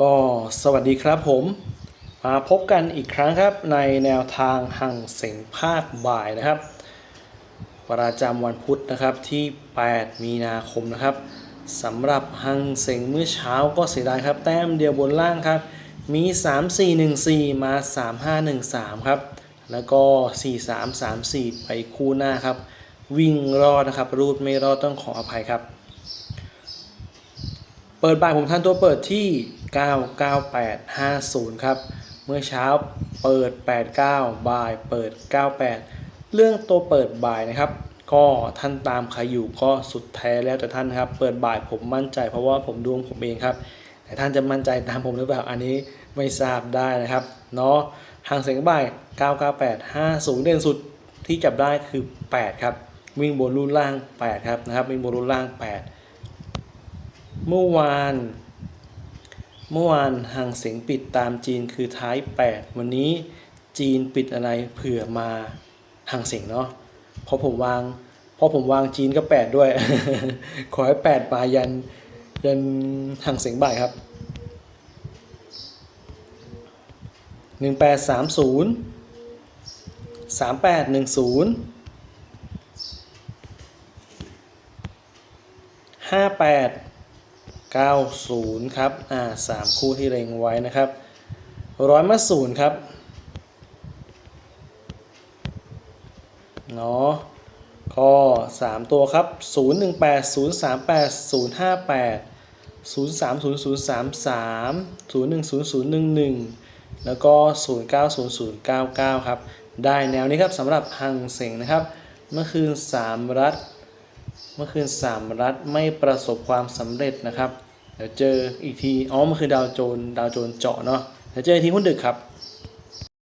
ก็สวัสดีครับผมมาพบกันอีกครั้งครับในแนวทางหังเสงภาคบ่ายนะครับ ประจำวันพุธนะครับที่ 8 มีนาคมนะครับสำหรับหังเสงเมื่อเช้าก็เสียดายครับ แต้มเดียวบนล่างครับ มี 3 4 1 4 มา 3 5 1 3 ครับ แล้วก็ 4 3 3 4 ไปคู่หน้าครับ วิ่งรอดนะครับ รูดไม่รอดต้องขออภัยครับ เปิดบ่ายผมทันตัวเปิดที่ 99850 ครับ เมื่อเช้าเปิด 89 บ่ายเปิด 98 เรื่องตัวเปิดบ่ายนะครับ ก็ท่านตามใครอยู่ก็สุดแท้แล้วแต่ท่านครับ เปิดบ่ายผมมั่นใจเพราะว่าผมดวงผมเองครับ แต่ท่านจะมั่นใจตามผมหรือเปล่าอันนี้ไม่ทราบได้นะครับเนาะห่างเสียงบ่าย 998 50 เด่นสุดที่จับได้คือ 8 ครับ วิ่งบนรุ่นล่าง 8 ครับนะครับวิ่งบนรุ่นล่าง 8 เมื่อวาน เมื่อวานหางเสียงปิดตามจีนคือท้าย 8 วันนี้จีนปิดอะไรเผื่อมาหางเสียงเนาะเพราะผมวางเพราะผมวางจีนก็ 8 ด้วย ขอให้ 8 มายันยันหางเสียงบ่ายครับ1830 3810 58 90 ครับ อ่าสามคู่ที่เล็งไว้นะครับร้อยมาศูนย์ครับ เนาะก็3ตัวครับ 018 038 058 030033 010011 แล้วก็ 090099 ครับ ได้แนวนี้ครับสำหรับหังเสงนะครับ เมื่อคืน 3 รัฐ เมื่อคืนสามรัฐไม่ประสบความสำเร็จนะครับ เดี๋ยวเจออีกที อ๋อเมื่อคืนดาวโจน ดาวโจนเจาะเนาะ เดี๋ยวเจออีกทีหุ้นดึกครับ